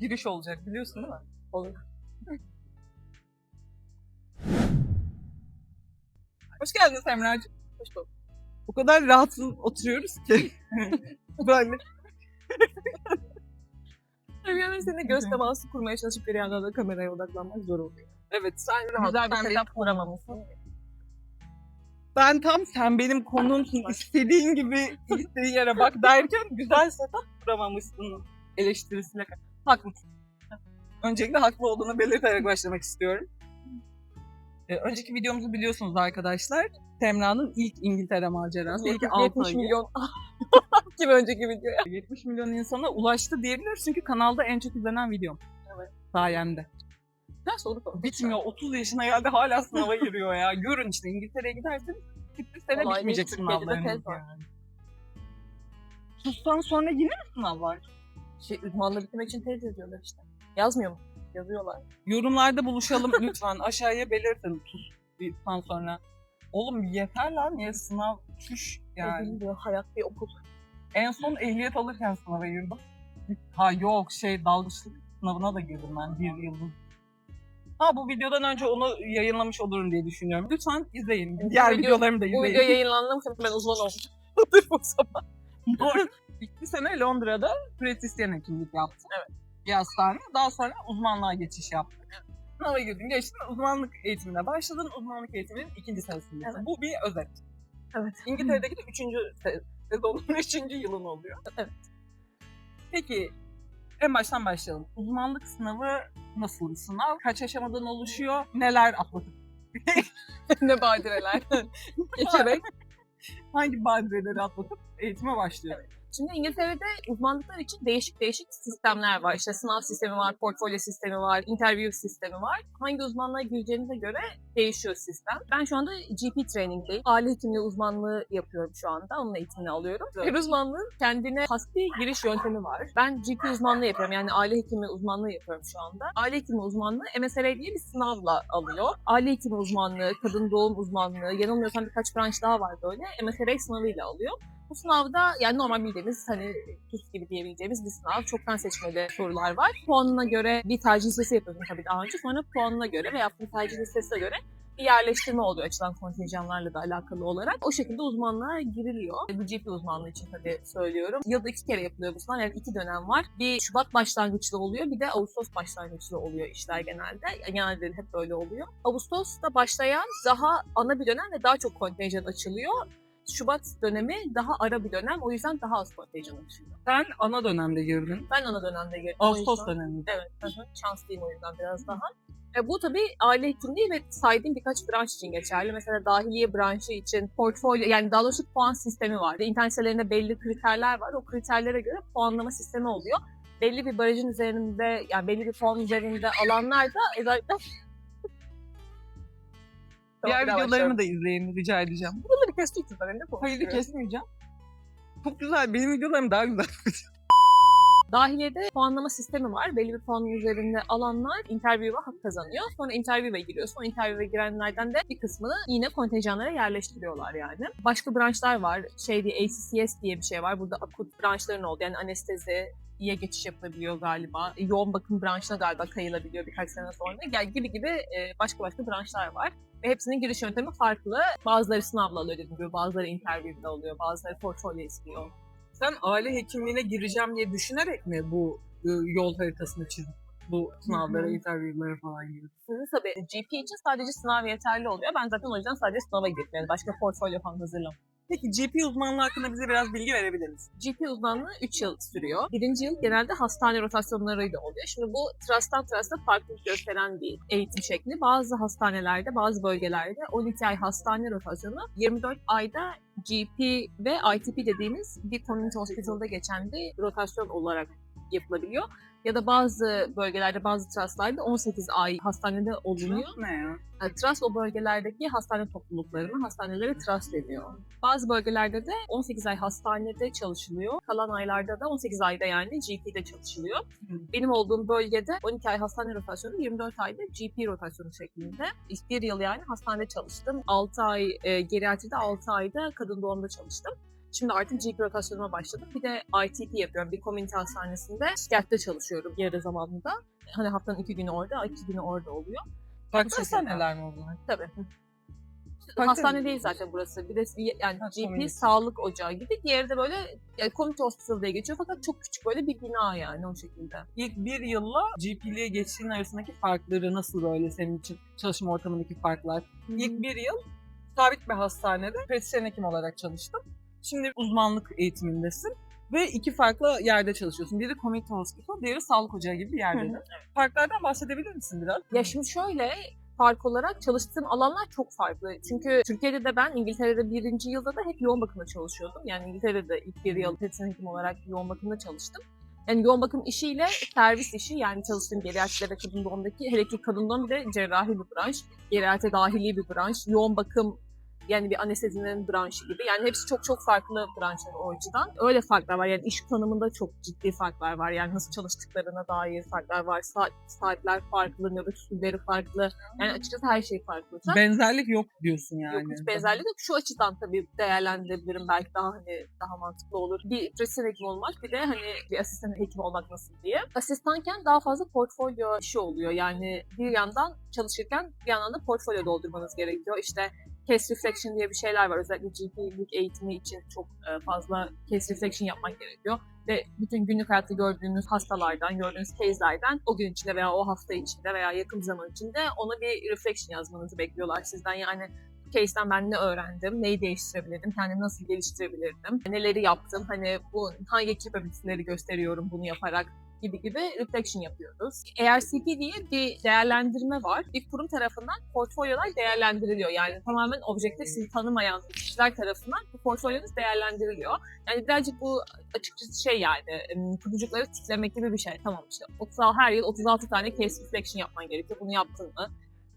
giriş olacak biliyorsun değil mi? Olur. Hoş geldin Semra'cığım. Hoş bulduk. O kadar rahatsız oturuyoruz ki. Böyle. Yani seninle göz teması kurmaya çalışıp bir yandan da kameraya odaklanmak zor oluyor. Evet sen Güzel bir sen setup kuramamışsın. Ben tam sen benim konumsun istediğin gibi istediğin yere bak derken güzel setup kuramamışsın eleştirisine. Haklısın. Öncelikle haklı olduğunu belirterek başlamak istiyorum. Ee, önceki videomuzu biliyorsunuz arkadaşlar. Semra'nın ilk İngiltere macerası. İlk 6 70 ayı. milyon. Kim önceki videoya? 70 milyon insana ulaştı diyebiliriz çünkü kanalda en çok izlenen videom. Evet. Sayende. Ders soru. Bitmiyor. 30 yaşına geldi hala sınava giriyor ya. Görün işte İngiltere'ye gidersin. Bir sene Vallahi bitmeyecek sınavlarınız yani. Sustan sonra yine mi sınav var? Şey, uzmanlığı bitirmek için tez yazıyorlar işte. Yazmıyor mu? Yazıyorlar. Yorumlarda buluşalım lütfen. Aşağıya belirtin sustan sonra. Oğlum yeter lan ya sınav çüş yani. Diyor, hayat bir okul. En son ehliyet alırken sınava girdim. Ha yok şey dalgıçlık sınavına da girdim ben bir yılın. Ha bu videodan önce onu yayınlamış olurum diye düşünüyorum. Lütfen izleyin. Diğer video- videolarımı da Bu izleyin. video yayınlandı mı ben uzman oldum. Dur o zaman. İlk bir sene Londra'da pratisyen hekimlik yaptım. Evet. Bir hastane. Daha sonra uzmanlığa geçiş yaptım. Sınava girdim, geçtim. Uzmanlık eğitimine başladım. Uzmanlık eğitiminin ikinci senesindesin. Evet. Bu bir özet. Evet. İngiltere'deki de üçüncü se- sezonun üçüncü yılın oluyor. Evet. Peki en baştan başlayalım. Uzmanlık sınavı nasıl bir sınav? Kaç aşamadan oluşuyor? Neler atlatıp ne badireler. Geçerek. hangi badireleri atlatıp eğitime başlıyor? Şimdi İngiltere'de uzmanlıklar için değişik değişik sistemler var. İşte sınav sistemi var, portfolyo sistemi var, interview sistemi var. Hangi uzmanlığa gireceğinize göre değişiyor sistem. Ben şu anda GP training'deyim. Aile hekimliği uzmanlığı yapıyorum şu anda. Onun eğitimini alıyorum. Her uzmanlığın kendine has bir giriş yöntemi var. Ben GP uzmanlığı yapıyorum. Yani aile hekimi uzmanlığı yapıyorum şu anda. Aile hekimi uzmanlığı MSRA diye bir sınavla alıyor. Aile hekimi uzmanlığı, kadın doğum uzmanlığı, yanılmıyorsam birkaç branş daha var böyle. MSRA sınavıyla alıyor. Bu sınavda yani normal bildiğimiz hani TUS gibi diyebileceğimiz bir sınav. Çoktan seçmeli sorular var. Puanına göre bir tercih listesi yapıyorsun tabii daha önce. Sonra puanına göre ve yaptığın tercih listesine göre bir yerleştirme oluyor açılan kontenjanlarla da alakalı olarak. O şekilde uzmanlığa giriliyor. Bu GP uzmanlığı için tabii söylüyorum. Yılda iki kere yapılıyor bu sınav. Yani iki dönem var. Bir Şubat başlangıçlı oluyor. Bir de Ağustos başlangıçlı oluyor işler genelde. Genelde hep böyle oluyor. Ağustos'ta başlayan daha ana bir dönem ve daha çok kontenjan açılıyor. Şubat dönemi daha ara bir dönem. O yüzden daha az kontenjan açılıyor. Sen ana dönemde girdin. Ben ana dönemde girdim. Ağustos döneminde. Evet. hı hı. Şanslıyım o yüzden biraz daha. E, bu tabii aile hekimliği ve saydığım birkaç branş için geçerli. Mesela dahiliye branşı için portfolyo yani daha doğrusu puan sistemi var. İnternet sitelerinde belli kriterler var. O kriterlere göre puanlama sistemi oluyor. Belli bir barajın üzerinde yani belli bir puan üzerinde alanlar da özellikle Diğer videolarımı da izleyin rica edeceğim. Buraları kestik zaten ne Hayır konuşuyoruz? kesmeyeceğim. Çok güzel. Benim videolarım daha güzel. Dahiliyede puanlama sistemi var. Belli bir puanın üzerinde alanlar interview'a hak kazanıyor. Sonra interview'e giriyorsun. O interview'e girenlerden de bir kısmını yine kontenjanlara yerleştiriyorlar yani. Başka branşlar var. Şey diye ACCS diye bir şey var. Burada akut branşların oldu. Yani anestezi iyi geçiş yapılabiliyor galiba. Yoğun bakım branşına galiba kayılabiliyor birkaç sene sonra. Yani gibi gibi e, başka başka branşlar var. Ve hepsinin giriş yöntemi farklı. Bazıları sınavla alıyor dediğim gibi, bazıları interview'de alıyor, bazıları portfolyo istiyor. Sen aile hekimliğine gireceğim diye düşünerek mi bu e, yol haritasını çizdin? Bu sınavlara, interview'lara falan gibi. Sizin tabii GP için sadece sınav yeterli oluyor. Ben zaten o yüzden sadece sınava girdim. Yani başka portfolyo falan hazırlamam. Peki GP uzmanlığı hakkında bize biraz bilgi verebilir misin? GP uzmanlığı 3 yıl sürüyor. Birinci yıl genelde hastane rotasyonlarıyla oluyor. Şimdi bu trust'tan trust'a farklılık gösteren bir eğitim şekli. Bazı hastanelerde, bazı bölgelerde 12 ay hastane rotasyonu, 24 ayda GP ve ITP dediğimiz bir community hospital'da geçen bir rotasyon olarak yapılabiliyor. Ya da bazı bölgelerde, bazı trust'larda 18 ay hastanede olunuyor. Ne ya? Yani Trust o bölgelerdeki hastane topluluklarına, hastanelere trust deniyor. Bazı bölgelerde de 18 ay hastanede çalışılıyor. Kalan aylarda da 18 ayda yani GP'de çalışılıyor. Hı. Benim olduğum bölgede 12 ay hastane rotasyonu, 24 ayda GP rotasyonu şeklinde. İlk bir yıl yani hastanede çalıştım. 6 ay e, geriatride, 6 ayda kadın doğumda çalıştım. Şimdi artık GP rotasyonuma başladım. Bir de ITP yapıyorum. Bir komünite hastanesinde şikayetle çalışıyorum yarı zamanında. Hani haftanın iki günü orada, iki günü orada oluyor. Farklı hastaneler mi bunlar? Tabii. Farklı Hastane mı? değil zaten burası. Bir de yani Ha, GP community. sağlık ocağı gibi. Diğeri de böyle yani community hospital diye geçiyor fakat çok küçük böyle bir bina yani o şekilde. İlk bir yılla GP'liğe geçtiğin arasındaki farkları nasıl böyle senin için çalışma ortamındaki farklar? İlk bir yıl sabit bir hastanede pratisyen hekim olarak çalıştım. Şimdi uzmanlık eğitimindesin ve iki farklı yerde çalışıyorsun. Biri community hospital, diğeri sağlık ocağı gibi bir yerde. hı. Farklardan bahsedebilir misin biraz? Ya şimdi şöyle fark olarak çalıştığım alanlar çok farklı. Çünkü Türkiye'de de ben İngiltere'de birinci yılda da hep yoğun bakımda çalışıyordum. Yani İngiltere'de ilk bir yıl pratisyen hekim olarak yoğun bakımda çalıştım. Yani yoğun bakım işiyle servis işi yani çalıştığım geriatride ve kadın doğumdaki hele ki kadın doğum bir de cerrahi bir branş. Geriatri dahili bir branş. Yoğun bakım yani bir anestezinin branşı gibi. Yani hepsi çok çok farklı branşlar o açıdan. Öyle farklar var. Yani iş tanımında çok ciddi farklar var. Yani nasıl çalıştıklarına dair farklar var. Saat, saatler farklı, nöbet usulleri farklı. Yani açıkçası her şey farklı. Benzerlik yok diyorsun yani. Yok hiç benzerlik yok. Şu açıdan tabii değerlendirebilirim. Belki daha hani daha mantıklı olur. Bir pratisyen hekim olmak bir de hani bir asistan hekim olmak nasıl diye. Asistanken daha fazla portfolyo işi oluyor. Yani bir yandan çalışırken bir yandan da portfolyo doldurmanız gerekiyor. İşte case reflection diye bir şeyler var. Özellikle GP'lik eğitimi için çok e, fazla case reflection yapmak gerekiyor. Ve bütün günlük hayatta gördüğünüz hastalardan, gördüğünüz case'lerden o gün içinde veya o hafta içinde veya yakın zaman içinde ona bir reflection yazmanızı bekliyorlar sizden. Yani case'den ben ne öğrendim, neyi değiştirebilirdim, kendimi nasıl geliştirebilirdim, neleri yaptım, hani bu hangi capability'leri gösteriyorum bunu yaparak gibi gibi reflection yapıyoruz. ARCP diye bir değerlendirme var. Bir kurum tarafından portfolyolar değerlendiriliyor. Yani tamamen objektif sizi tanımayan kişiler tarafından bu portfolyonuz değerlendiriliyor. Yani birazcık bu açıkçası şey yani em, kutucukları tiklemek gibi bir şey. Tamam işte 36, her yıl 36 tane case reflection yapman gerekiyor. Bunu yaptın mı?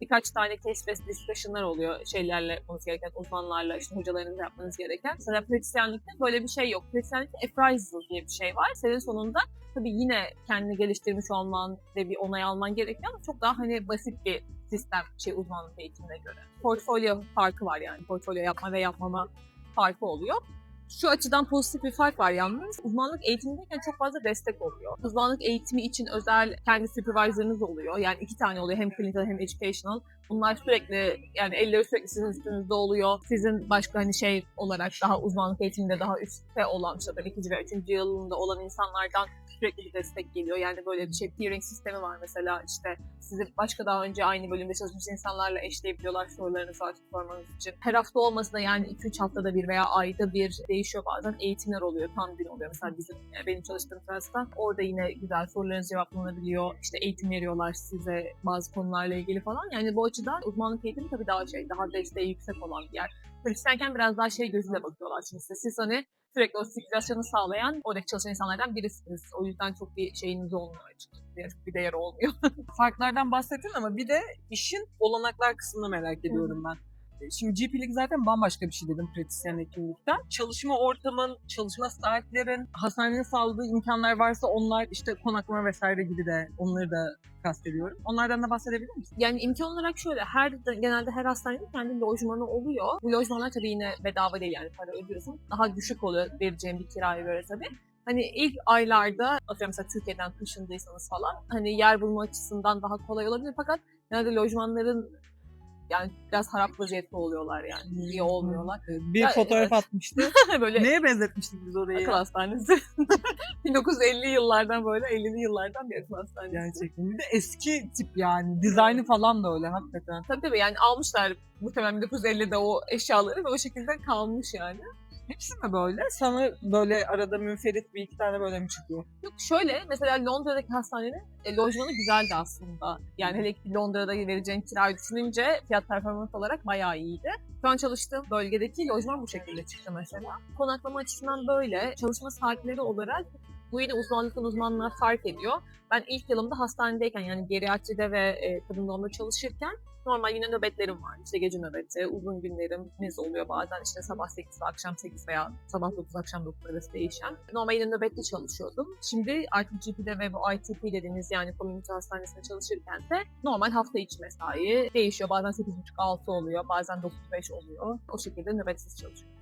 Birkaç tane case based discussion'lar oluyor şeylerle yapmanız gereken, uzmanlarla, işte hocalarınızla yapmanız gereken. Mesela pratisyenlikte böyle bir şey yok. Pratisyenlikte appraisal diye bir şey var. Senin sonunda tabii yine kendini geliştirmiş olman ve bir onay alman gerekiyor ama çok daha hani basit bir sistem şey uzmanlık eğitimine göre. Portfolyo farkı var yani. Portfolyo yapma ve yapmama farkı oluyor. Şu açıdan pozitif bir fark var yalnız. Uzmanlık eğitimindeyken çok fazla destek oluyor. Uzmanlık eğitimi için özel kendi supervisor'ınız oluyor. Yani iki tane oluyor. Hem clinical hem educational. Bunlar sürekli yani elleri sürekli sizin üstünüzde oluyor. Sizin başka hani şey olarak daha uzmanlık eğitiminde daha üstte olan işte böyle ikinci ve üçüncü yılında olan insanlardan sürekli bir destek geliyor. Yani böyle bir şey peering sistemi var mesela işte sizi başka daha önce aynı bölümde çalışmış insanlarla eşleyebiliyorlar sorularınızı artık sormanız için. Her hafta olmasa da yani 2-3 haftada bir veya ayda bir değişiyor bazen. Eğitimler oluyor, tam gün oluyor. Mesela bizim, benim çalıştığım terasta orada yine güzel sorularınız cevaplanabiliyor. İşte eğitim veriyorlar size bazı konularla ilgili falan. Yani bu açıdan uzmanlık eğitimi tabii daha şey, daha desteği yüksek olan bir yer. Pratisyenken biraz daha şey gözüyle bakıyorlar size. Siz hani sürekli o sirkülasyonu sağlayan oradaki çalışan insanlardan birisiniz. O yüzden çok bir şeyiniz olmuyor açıkçası. Bir- değeri olmuyor. Farklardan bahsettin ama bir de işin olanaklar kısmını merak ediyorum ben. Şimdi GP'lik zaten bambaşka bir şey dedim pratisyen hekimlikten. Çalışma ortamın, çalışma saatlerin, hastanenin sağladığı imkanlar varsa onlar işte konaklama vesaire gibi de onları da kastediyorum. Onlardan da bahsedebilir misin? Yani imkan olarak şöyle, her genelde her hastanenin kendi lojmanı oluyor. Bu lojmanlar tabii yine bedava değil yani para ödüyorsun. Daha düşük oluyor vereceğin bir kiraya göre tabii. Hani ilk aylarda, atıyorum mesela Türkiye'den taşındıysanız falan, hani yer bulma açısından daha kolay olabilir fakat genelde lojmanların yani biraz harap vaziyette oluyorlar yani. İyi olmuyorlar. Bir Ya, fotoğraf evet. atmıştı. böyle Neye benzetmiştik biz orayı? akıl hastanesi. 1950 yıllardan böyle 50'li yıllardan bir akıl hastanesi. Gerçekten. Bir de eski tip yani. Dizaynı falan da öyle hakikaten. Tabii tabii yani almışlar muhtemelen 1950'de o eşyaları ve o şekilde kalmış yani. Hepsi mi böyle? Sana böyle arada münferit bir iki tane böyle mi çıkıyor? Yok şöyle mesela Londra'daki hastanenin e, lojmanı güzeldi aslında. Yani hele ki Londra'da vereceğin kirayı düşününce fiyat performans olarak bayağı iyiydi. Şu an çalıştığım bölgedeki lojman bu şekilde çıktı mesela. Konaklama açısından böyle. Çalışma saatleri olarak bu yine uzmanlıktan uzmanlığa fark ediyor. Ben ilk yılımda hastanedeyken yani geriatride ve e, kadın doğumda çalışırken normal yine nöbetlerim var. İşte gece nöbeti, uzun günlerimiz oluyor bazen işte sabah 8 ve akşam 8 veya sabah 9 akşam 9 arası değişen. Normal yine nöbette çalışıyordum. Şimdi artık GP'de ve bu ITP dediğimiz yani komünite hastanesinde çalışırken de normal hafta içi mesai değişiyor. Bazen 8.30-6 oluyor, bazen 9-5 oluyor. O şekilde nöbetsiz çalışıyorum.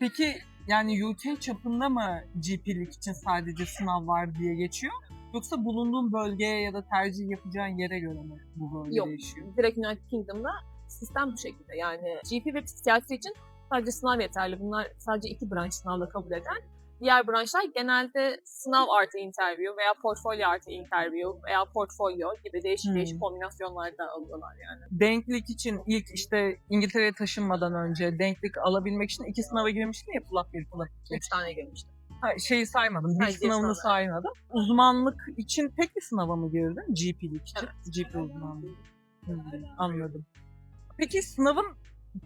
Peki yani UK çapında mı GP'lik için sadece sınav var diye geçiyor? Yoksa bulunduğun bölgeye ya da tercih yapacağın yere göre mi bu böyle Yok. değişiyor? Direkt United Kingdom'da sistem bu şekilde. Yani GP ve psikiyatri için sadece sınav yeterli. Bunlar sadece iki branş sınavla kabul eden. Diğer branşlar genelde sınav artı interview veya portfolyo artı interview veya portfolyo gibi değişik Hmm. değişik kombinasyonlarda alıyorlar yani. Denklik için ilk işte İngiltere'ye taşınmadan önce denklik alabilmek için iki sınava girmiştin ya 1, PLAP 2. Üç tane girmiştim. Ha, şeyi saymadım, diğer sınavını saymadım. Uzmanlık için tek bir sınava mı girdin? GP'lik için. Evet. GP uzmanlığı. Hmm, anladım. Peki sınavın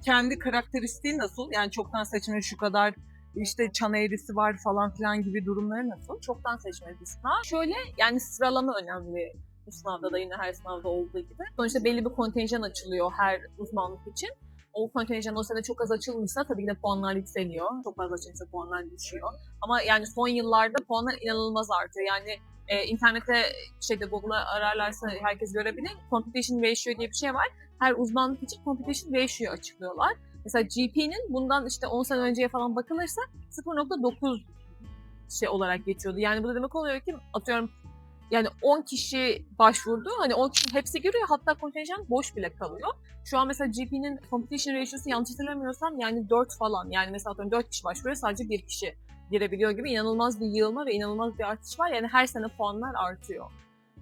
kendi karakteristiği nasıl? Yani çoktan seçmeli şu kadar işte çan eğrisi var falan filan gibi durumları nasıl? Çoktan seçmeli bir sınav. Şöyle yani sıralama önemli bu sınavda da yine her sınavda olduğu gibi. Sonuçta belli bir kontenjan açılıyor her uzmanlık için. O kontenjan o sene çok az açılmışsa tabii ki de puanlar yükseliyor. Çok fazla açılırsa puanlar düşüyor. Ama yani son yıllarda puanlar inanılmaz artıyor. Yani e, internette şeyde Google'a ararlarsa herkes görebilir. Competition ratio diye bir şey var. Her uzmanlık için competition ratio açıklıyorlar. Mesela GP'nin bundan işte 10 sene önceye falan bakılırsa 0.9 şey olarak geçiyordu. Yani bu da demek oluyor ki atıyorum yani 10 kişi başvurdu. Hani 10 kişi hepsi giriyor. Hatta kontenjan boş bile kalıyor. Şu an mesela GP'nin competition ratio'su yanlış hatırlamıyorsam yani 4 falan. Yani mesela atıyorum 4 kişi başvuruyor sadece bir kişi girebiliyor gibi inanılmaz bir yığılma ve inanılmaz bir artış var. Yani her sene puanlar artıyor.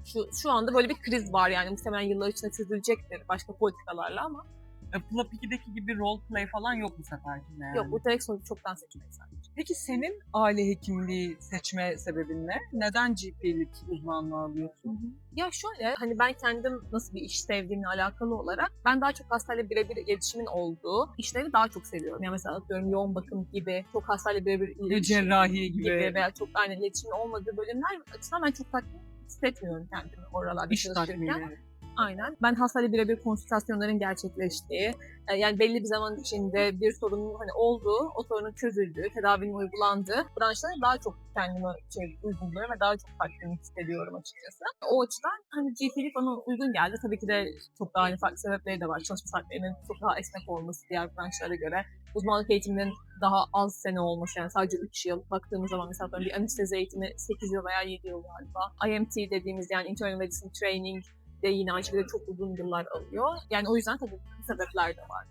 Şu, şu anda böyle bir kriz var yani muhtemelen yıllar içinde çözülecektir başka politikalarla ama E, PLAP 2'deki gibi role play falan yok bu seferkinde yani. yok bu direkt soru çoktan seçmek sadece. Peki senin aile hekimliği seçme sebebin ne? Neden GP'lik uzmanlığı alıyorsun? Ya şöyle hani ben kendim nasıl bir iş sevdiğimle alakalı olarak ben daha çok hastayla birebir iletişimin olduğu işleri daha çok seviyorum. Yani mesela atıyorum yoğun bakım gibi çok hastayla birebir Ya iletişim cerrahi gibi, gibi veya çok aynen iletişimin olmadığı bölümler açısından ben çok tatmin hissetmiyorum kendimi oralarda iş çalışırken. tatmini. Aynen. Ben hastayla birebir konsültasyonların gerçekleştiği, e, yani belli bir zaman içinde bir sorunun hani olduğu, o sorunun çözüldüğü, tedavinin uygulandığı branşlara daha çok kendime şey, uygun buluyorum ve daha çok tatmin hissediyorum açıkçası. O açıdan hani GP'lik bana uygun geldi. Tabii ki de çok daha hani farklı sebepleri de var. Çalışma saatlerinin çok daha esnek olması diğer branşlara göre. Uzmanlık eğitiminin daha az sene olması yani sadece 3 yıl. Baktığımız zaman mesela bir anestezi eğitimi 8 yıl veya 7 yıl galiba. IMT dediğimiz yani Internal Medicine Training de yine şekilde çok uzun yıllar alıyor. Yani o yüzden tabii sebepler de var.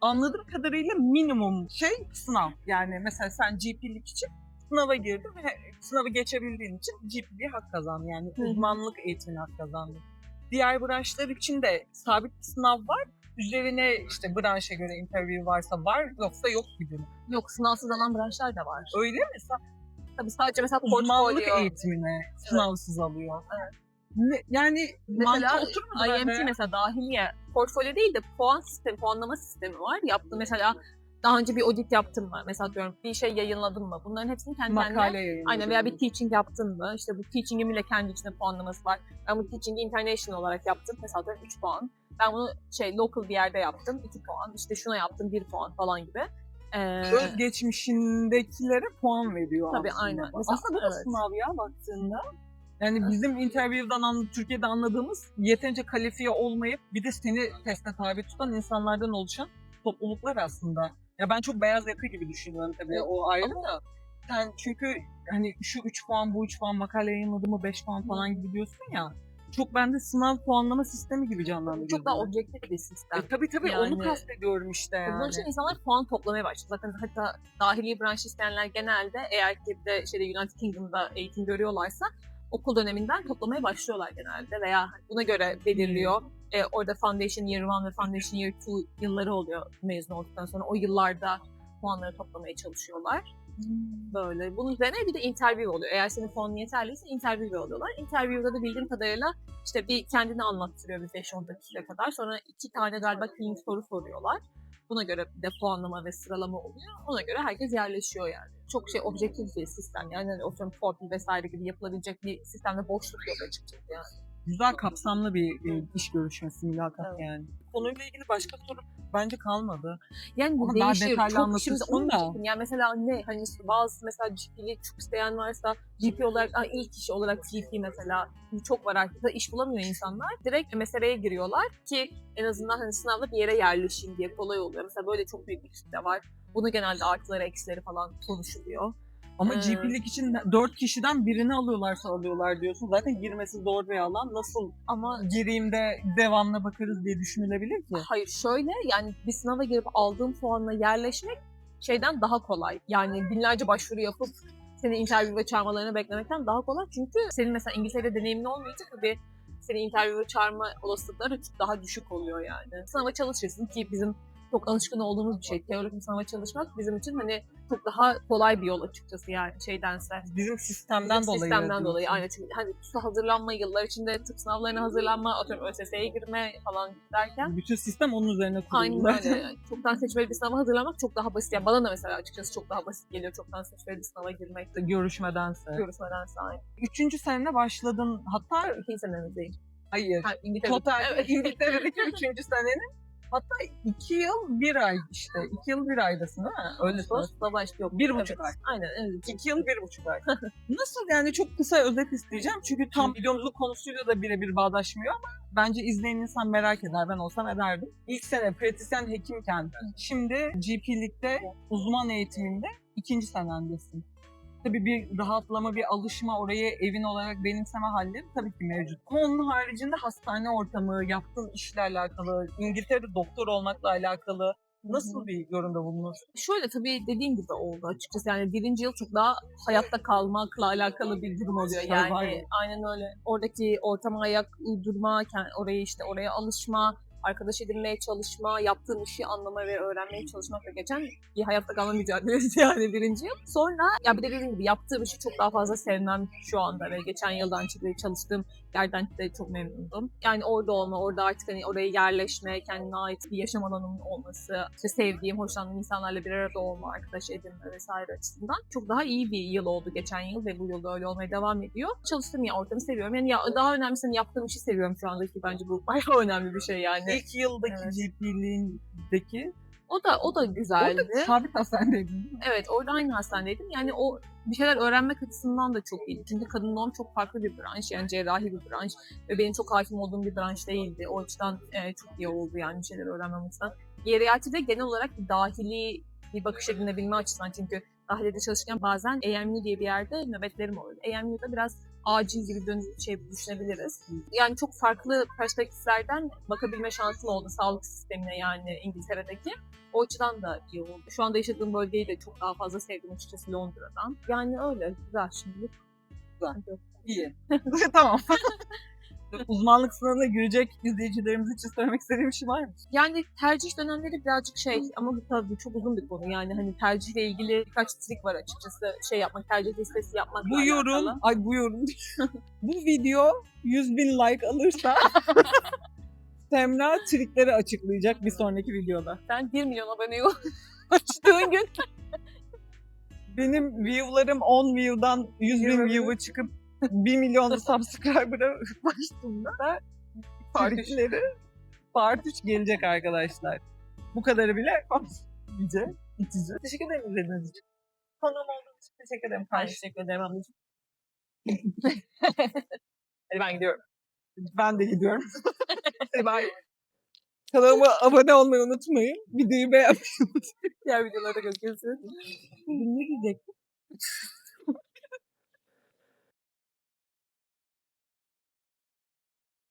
Anladığım kadarıyla minimum şey sınav. Yani mesela sen GP'lik için sınava girdin ve sınavı geçebildiğin için GP'ye hak kazandın. Yani uzmanlık eğitimine hak kazandın. Diğer branşlar için de sabit bir sınav var. Üzerine işte branşa göre interview varsa var yoksa yok gibi. Yok sınavsız alan branşlar da var. Öyle mi? Sa- Tabii sadece mesela Uzmanlık portfolyo. eğitimine sınavsız alıyor. Ne- yani Mesela IMT bende. mesela dahiliye portfolyo değil de puan sistemi, puanlama sistemi var. Yaptım mesela daha önce bir audit yaptın mı? Mesela diyorum bir şey yayınladın mı? Bunların hepsini kendi kendine. Aynen veya bir teaching yaptın mı? İşte bu teaching'in bile kendi içinde puanlaması var. Ben bu teaching'i international olarak yaptım. Mesela diyorum 3 puan. Ben bunu şey local bir yerde yaptım. 2 puan. İşte şuna yaptım 1 puan falan gibi. Ee, özgeçmişindekilere puan veriyor Tabii, aslında. aynen. Mesela- Aslında bu evet. sınav ya baktığında. Yani bizim interview'dan an- Türkiye'de anladığımız yeterince kalifiye olmayıp bir de seni teste tabi tutan insanlardan oluşan topluluklar aslında. Ya ben çok beyaz yaka gibi düşünüyorum tabii o ayrı da. Sen çünkü hani şu 3 puan bu 3 puan makale yayınladı mı 5 puan falan gibi diyorsun ya. Çok bende sınav puanlama sistemi gibi canlandı. çok daha objektif bir sistem. E, tabii tabii Yani- onu kastediyorum işte yani. Bunun için insanlar puan toplamaya başladı. Zaten hatta dahiliye branşı isteyenler genelde eğer ki de şeyde United Kingdom'da eğitim görüyorlarsa okul döneminden toplamaya başlıyorlar genelde veya buna göre belirliyor. E, orada Foundation Year 1 ve Foundation Year 2 yılları oluyor mezun olduktan sonra. O yıllarda puanları toplamaya çalışıyorlar. Böyle. Bunun üzerine bir de interview oluyor. Eğer senin puanın yeterliyse interview alıyorlar. Interview'da da bildiğim kadarıyla işte bir kendini anlattırıyor bir 5-10 dakika kadar. Sonra iki tane galiba klinik soru soruyorlar. Buna göre de puanlama ve sıralama oluyor. Ona göre herkes yerleşiyor yani. Çok şey objektif bir sistem. Yani hani oturum torpil vesaire gibi yapılabilecek bir sistemde boşluk yok açıkçası yani. Güzel kapsamlı bir e, iş görüşmesi mülakat Evet. yani. Konuyla ilgili başka soru bence kalmadı. Yani bu Ama daha değişir. detaylı Çok, şimdi onu da. diyecektim. Yani mesela ne? Hani bazı mesela GP'yi çok isteyen varsa GP olarak, ilk iş olarak GP mesela çok var artık iş bulamıyor insanlar. Direkt meseleye giriyorlar ki en azından hani sınavda bir yere yerleşeyim diye kolay oluyor. Mesela böyle çok büyük bir kitle var. Bunu genelde artıları eksileri falan konuşuluyor. Ama Ee, GP'lik için 4 kişiden birini alıyorlarsa alıyorlar diyorsun. Zaten girmesi zor bir alan. Nasıl Ama gireyim de devamına bakarız diye düşünülebilir ki? hayır şöyle yani bir sınava girip aldığın puanla yerleşmek şeyden daha kolay. Yani binlerce başvuru yapıp seni interview çağırmalarını beklemekten daha kolay. Çünkü senin mesela İngiltere'de deneyimin olmayınca tabii seni interview çağırma olasılıkları daha düşük oluyor yani. Sınava çalışırsın ki bizim çok alışkın olduğumuz bir şey. Teorik sınava çalışmak bizim için hani çok daha kolay bir yol açıkçası yani şeydense. Bizim sistemden Bizim dolayı. Sistemden dolayı aynen çünkü hani hazırlanma yıllar içinde tıp sınavlarına hazırlanma, atıyorum ÖSS'ye girme falan derken Bütün sistem onun üzerine kuruldu. Aynen öyle. Yani çoktan seçmeli bir sınava hazırlamak çok daha basit. Yani bana da mesela açıkçası çok daha basit geliyor çoktan seçmeli bir sınava girmek. Görüşmedense. Görüşmeden sahip. Üçüncü senene başladın. Hatta İkinci senemizdeyim. hayır. Ha, İngiltere'de. Total Evet. İngiltere'deki üçüncü senenin hatta iki yıl bir ay işte. iki yıl bir aydasın değil mi? Öyle sınava başlıyor. Bir buçuk ay. Aynen evet. İki yıl bir buçuk ay. Nasıl yani çok kısa özet isteyeceğim. Çünkü tam videomuzun konusuyla da birebir bağdaşmıyor ama bence izleyen insan merak eder. Ben olsam ederdim. İlk sene pratisyen hekimken şimdi GP'likte uzman eğitiminde ikinci senendesin. Tabii bir rahatlama, bir alışma, orayı evin olarak benimseme halleri tabii ki mevcut. Ama onun haricinde hastane ortamı, yaptığın işle alakalı, İngiltere'de doktor olmakla alakalı nasıl bir yorumda bulunursun? Şöyle tabii dediğin gibi oldu açıkçası. Yani birinci yıl çok daha hayatta kalmakla alakalı bir durum oluyor. Yani aynen öyle. Oradaki ortama ayak uydurma, orayı işte oraya alışma, arkadaş edinmeye çalışma, yaptığın işi anlama ve öğrenmeye çalışmakla geçen bir hayatta kalma mücadelesi yani birinci yıl. Sonra ya bir de dediğim gibi yaptığım işi çok daha fazla sevmem şu anda ve geçen yıldan çıktığı çalıştığım yerden de çok memnundum. Yani orada olma, orada artık hani oraya yerleşme, kendine ait bir yaşam alanının olması, işte sevdiğim, hoşlandığım insanlarla bir arada olma, arkadaş edinme vesaire açısından çok daha iyi bir yıl oldu geçen yıl ve bu yılda öyle olmaya devam ediyor. Çalıştığım ya ortamı seviyorum. Yani ya, daha önemlisi hani yaptığım işi seviyorum şu anda ki bence bu bayağı önemli bir şey yani. İlk yıldaki Evet. GP'liğindeki O da o da güzeldi. Orada sabit hastanedeydin? Evet orada aynı hastanedeydim. Yani o bir şeyler öğrenmek açısından da çok iyiydi. Çünkü kadın doğum çok farklı bir branş. Yani cerrahi bir branş. Ve benim çok hakim olduğum bir branş değildi. O açıdan e, çok iyi oldu yani bir şeyler öğrenmem açısından. Geriatride genel olarak bir dahili bir bakış edinebilme açısından. Çünkü dahilide çalışırken bazen AMU diye bir yerde nöbetlerim oluyordu. AMU'da biraz acil gibi dön şey düşünebiliriz. Yani çok farklı perspektiflerden bakabilme şansım oldu sağlık sistemine yani İngiltere'deki. O açıdan da iyi oldu. Şu anda yaşadığım bölgeyi de çok daha fazla sevdim açıkçası Londra'dan. Yani öyle güzel şimdi. Güzel. İyi. tamam. Uzmanlık sınavına girecek izleyicilerimiz için söylemek istediğim bir şey var mı? Yani tercih dönemleri birazcık şey ama bu tabii çok uzun bir konu. Yani hani tercihle ilgili birkaç trik var açıkçası. Şey yapmak, tercih listesi yapmak. Bu yorum, ay bu yorum, bu video 100 bin like alırsa Semra trikleri açıklayacak bir sonraki videoda. Sen 1 milyon aboneyi açtığın gün Benim view'larım 10 view'dan 100 bin Yirmi bin. view'a çıkıp 1 milyon subscriber'a ulaştığında da Part üç. trikleri part 3 gelecek arkadaşlar. Bu kadarı bile iyice itici. Teşekkür ederim izlediğiniz için. Konuğum olduğunuz için teşekkür ederim. Ben teşekkür ederim ablacığım. Hadi ben gidiyorum. Ben de gidiyorum. Hadi bye. Kanalıma abone olmayı unutmayın. Videoyu beğenmeyi Diğer videolarda görüşürüz. unutmayın. Ne diyecektim?